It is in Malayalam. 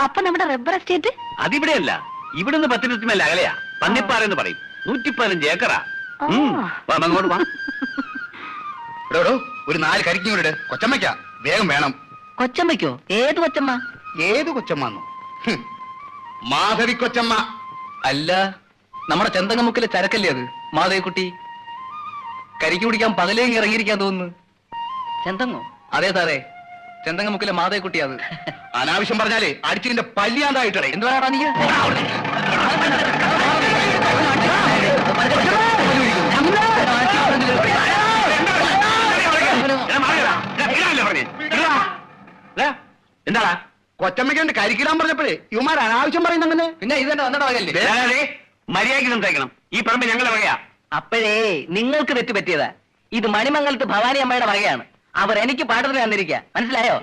അപ്പൊ നമ്മുടെ റബ്ബർ എസ്റ്റേറ്റ്? അതിവിടെയല്ല. ഇവിടുന്ന് പത്തിനത്തിമല്ല അകലെയാ. പന്നിപ്പാറ എന്ന് പറയും. നൂറ്റി പതിനഞ്ച് ഏക്കറാ ഉം. വാ, അങ്ങോട്ട് വാ. എടോ, എടോ, ഒരു നാല് കരിക്കും കൂടെ കൊച്ചമ്മയ്ക്ക. വേഗം വേണം. കൊച്ചമ്മയ്ക്കോ? ഏത് കൊച്ചമ്മ? ഏത് കൊച്ചമ്മന്നോ? മാധവി കൊച്ചമ്മ. അല്ല നമ്മുടെ ചെന്തങ്ങമുക്കിലെ ചരക്കല്ലേ അത്? മാധവിക്കുട്ടി കരിക്ക് കുടിക്കാൻ പകലേ ഇറങ്ങിയിരിക്കാൻ തോന്നുന്നു. ചെന്തങ്ങോ? അതെ സാറേ. ചെന്തങ്ങമുക്കിലെ മാധവിക്കുട്ടി അത്. അനാവശ്യം പറഞ്ഞാലേ അടിച്ചിന്റെ പല്ലിയാണ്ടായിട്ടേ എന്ത് പറയാടാ നീ. എന്താടാ? കൊച്ചമ്മയ്ക്ക് കരിക്കിടാൻ പറഞ്ഞപ്പോഴേ ഇവന്മാർ അനാവശ്യം പറയുന്ന അങ്ങനെ? പിന്നെ ഇത് തന്നെ വന്നിട്ട് വകല്ലേ മര്യാദയ്ക്ക് സംസാരിക്കണം. ഈ പറമ്പ് ഞങ്ങളെ വകയാ. അപ്പോഴേ നിങ്ങൾക്ക് തെറ്റ് പറ്റിയതാ ഇത് മണിമംഗലത്ത് ഭവാനി അമ്മയുടെ വകയാണ്. അവർ എനിക്ക് പാട്ടത്തിന് തന്നിരിക്കുക മനസ്സിലായോ